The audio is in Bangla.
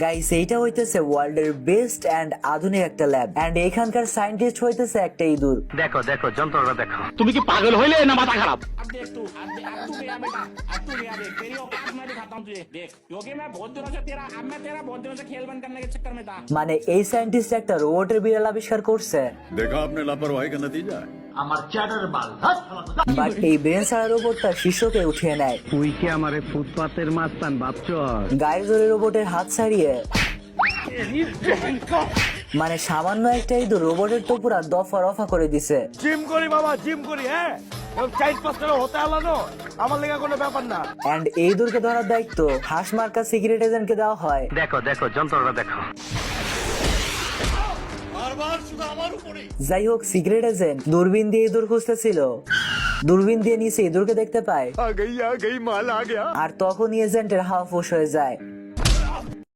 গাইস এইটা হইতেছে ওয়ার্ল্ড এর বেস্ট এন্ড আধুনিক একটা ল্যাব এন্ড এখানকার সায়েন্টিস্ট হইতেছে একটা ইঁদুর। দেখো দেখো যন্ত্রটা দেখো। তুমি কি পাগল হইলে না মাথা খারাপ? মানে এই সায়েন্টিস্ট একটা রোবটের বিড়াল আবিষ্কার করছে। দেখো আপনি লাপরওয়াহি কা নতিজা আমার চ্যাটার এই ব্রেন রোবটটা উঠিয়ে নেয়। তুই কি ফুটপাতের মাস্তান গায়ে রোবটের হাত ছাড়িয়ে। মানে সামান্য একটা ইঁদুর রোবটের তো পুরা দফা রফা করে দিছে। জিম করি বাবা জিম করি হ্যাঁ? এই দূরকে ধরার দায়িত্ব হাসমার্কা মার্কা সিগারেট এজেন্টকে দেওয়া হয়। দেখো দেখো যন্ত্রটা দেখো। যাই হোক সিগারেট এজেন্ট দূরবীন দিয়ে ইঁদুর খুঁজতেছিল দূরবীন দিয়ে নিচে ইঁদুরকে দেখতে পায়। আর তখনই এজেন্টের হাওয়া ফুস হয়ে যায়।